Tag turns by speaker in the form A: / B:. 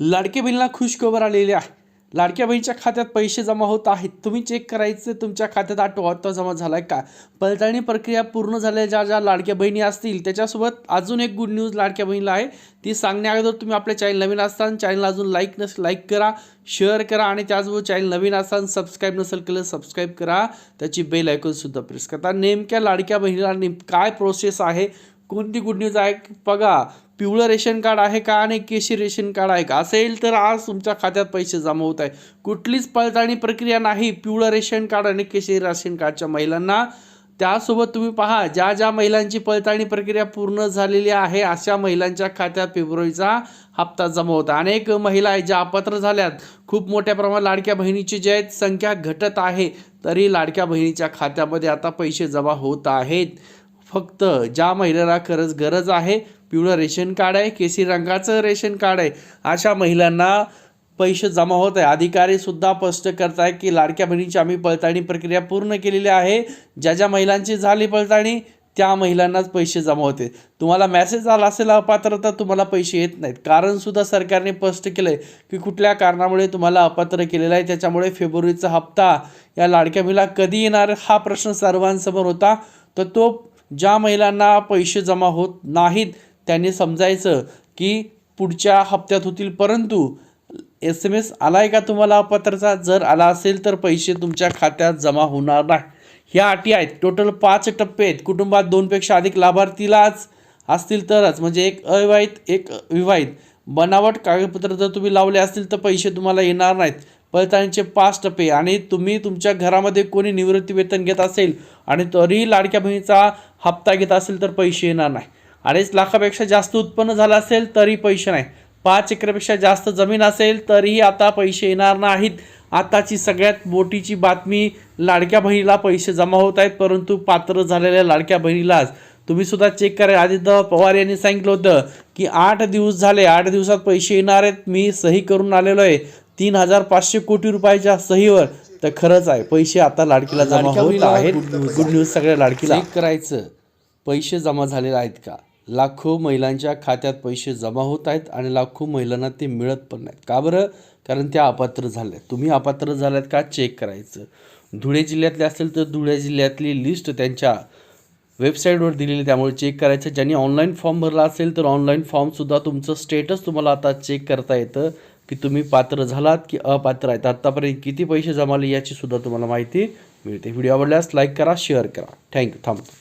A: लाडक्या बहिणीला खुशखबर आलेली आहे. लाडक्या बहिणीच्या खात्यात पैसे जमा होत आहेत. तुम्ही चेक करायचं तुमच्या खात्यात आठ आता जमा झाला आहे का? पडताळणी प्रक्रिया पूर्ण झाल्या ज्या ज्या लाडक्या बहिणी असतील त्याच्यासोबत अजून एक गुड न्यूज लाडक्या बहिणीला आहे. ती सांगण्याअगोदर तुम्ही आपल्या चॅनल नवीन असताना चॅनलला अजून लाईक नस लाईक करा शेअर करा आणि त्याचबरोबर चॅनल नवीन असताना सबस्क्राईब नसेल केलं सबस्क्राईब करा. त्याची बेल ऐकूनसुद्धा प्रेस करा. नेमक्या लाडक्या बहिणीला नेम काय प्रोसेस आहे? कोणती गुड न्यूज आहे? बघा पिवळं रेशन कार्ड आहे का आणि केशी रेशन कार्ड आहे का? असेल तर आज तुमच्या खात्यात पैसे जमा होत आहे कुठलीच पडताळणी प्रक्रिया नाही. पिवळं रेशन कार्ड आणि केशी रेशन कार्डच्या महिलांना. त्यासोबत तुम्ही पहा ज्या ज्या महिलांची पडताळणी प्रक्रिया पूर्ण झालेली आहे अशा महिलांच्या खात्यात फेब्रुवारीचा हप्ता जमा होता. अनेक महिला आहेत ज्या अपात्र झाल्यात. खूप मोठ्या प्रमाणात लाडक्या बहिणीची जे आहेत संख्या घटत आहे. तरी लाडक्या बहिणीच्या खात्यामध्ये आता पैसे जमा होत आहेत. फक्त ज्या महिलेला खरंच गरज आहे पिवळं रेशन कार्ड आहे केसी रंगाचं रेशन कार्ड आहे अशा महिलांना पैसे जमा होत आहे. अधिकारी सुद्धा स्पष्ट करत आहे की लाडक्या बहिणीची आम्ही पळताळणी प्रक्रिया पूर्ण केलेली आहे. ज्या ज्या महिलांची झाली पळताणी त्या महिलांनाच पैसे जमा होते. तुम्हाला मॅसेज आला असेल अपात्र तर तुम्हाला पैसे येत नाहीत. कारणसुद्धा सरकारने स्पष्ट केलं आहे की कुठल्या कारणामुळे तुम्हाला अपात्र केलेलं आहे त्याच्यामुळे फेब्रुवारीचा हप्ता या लाडक्या महिला कधी येणार हा प्रश्न सर्वांसमोर होता. तर तो ज्या महिलांना पैसे जमा होत नाहीत त्यांनी समजायचं की पुढच्या हप्त्यात होतील. परंतु एस एम एस आला आहे का तुम्हाला पत्राचा जर आला असेल तर पैसे तुमच्या खात्यात जमा होणार नाही. ह्या अटी आहेत. टोटल पाच टप्पे आहेत. कुटुंबात दोनपेक्षा अधिक लाभार्थीलाच असतील तरच म्हणजे एक अविवाहित एक विवाहित. बनावट कागदपत्र जर तुम्ही लावले असतील तर पैसे तुम्हाला येणार नाहीत. पडताळणीचे पाच टप्पे. आणि तुम्ही तुमच्या घरामध्ये कोणी निवृत्ती वेतन घेत असेल आणि तरी लाडक्या बहिणीचा हप्ता घेत असेल तर पैसे येणार नाही. अडीच लाखापेक्षा जास्त उत्पन्न झालं असेल तरी पैसे नाही. पाच एकरपेक्षा जास्त जमीन असेल तरीही आता पैसे येणार नाहीत. आताची सगळ्यात मोठीची बातमी लाडक्या बहिणीला पैसे जमा होत आहेत परंतु पात्र झालेल्या लाडक्या बहिणीलाच. तुम्ही सुद्धा चेक करा. आदित्य पवार यांनी सांगितलं होतं की आठ दिवस झाले आठ दिवसात पैसे येणार आहेत. मी सही करून आलेलो आहे. तीन हजार पाचशे कोटी रुपयाच्या सहीवर. तर खरंच आहे पैसे आता लाडकीला जमा होत आहेत. गुड न्यूज सगळ्या लाडकीला. चेक करायचं. पैसे जमा झालेले आहेत का? लाखो महिलांच्या खात्यात पैसे जमा होत आहेत आणि लाखो महिलांना ते मिळत पण नाहीत. का बरं? कारण त्या अपात्र झाल्या तुम्ही अपात्र झाल्यात का? चेक करायचं. धुळे जिल्ह्यातले असेल तर धुळे जिल्ह्यातली लिस्ट त्यांच्या वेबसाईटवर दिलेली त्यामुळे चेक करायचं. ज्यांनी ऑनलाईन फॉर्म भरला असेल तर ऑनलाईन फॉर्मसुद्धा तुमचं स्टेटस तुम्हाला आता चेक करता येतं. की तुम्ही पात्र झालात की अपात्र आहेत. आत्तापर्यंत किती पैसे जमाले याची सुद्धा तुम्हाला माहिती मिळते. व्हिडिओ आवडल्यास लाईक करा शेअर करा. थँक्यू थांबतो.